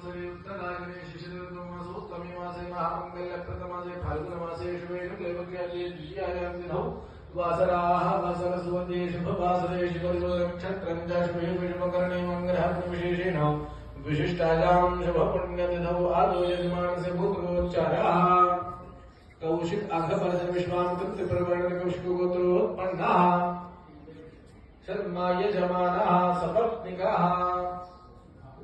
संवत्सरे उत्तरायणे मासे महामङ्गल्यप्रथमासे फाल्गुनमासे शुभे शुक्लपक्षाये द्वितीयायां दिनौ वासराः वासरसुवन्दे शुभवासरे शुभनक्षत्रं च शुभे शुभकर्णे विशिष्टायां शुभपुण्यतिथौ आदौ यजमानस्य पुत्रोच्चारः कौशिक आघवर्ष विश्वामित्र प्रवर्ण कौशिक गोत्रोत्पन्नः शर्मा यजमानः सपत्निकः।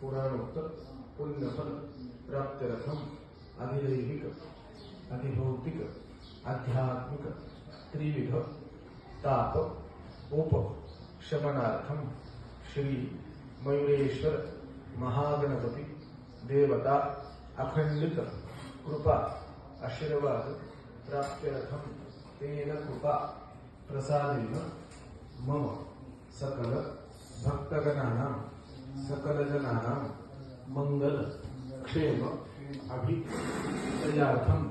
पुराणोक्त पुण्यफल प्राप्त्यर्थम अधिदैविक अधिभौतिक आध्यात्मिक, त्रिविध, ताप, उप, शमनार्थम, श्री मयूरेश्वर, महागणपति, देवता अखंडित कृपा, आशीर्वाद प्राप्त्यर्थम तेन कृपा, प्रसादेन, मम, सकल, भक्तगणानां। सकलजनानां मंगल क्षेम अभिप्रयार्थम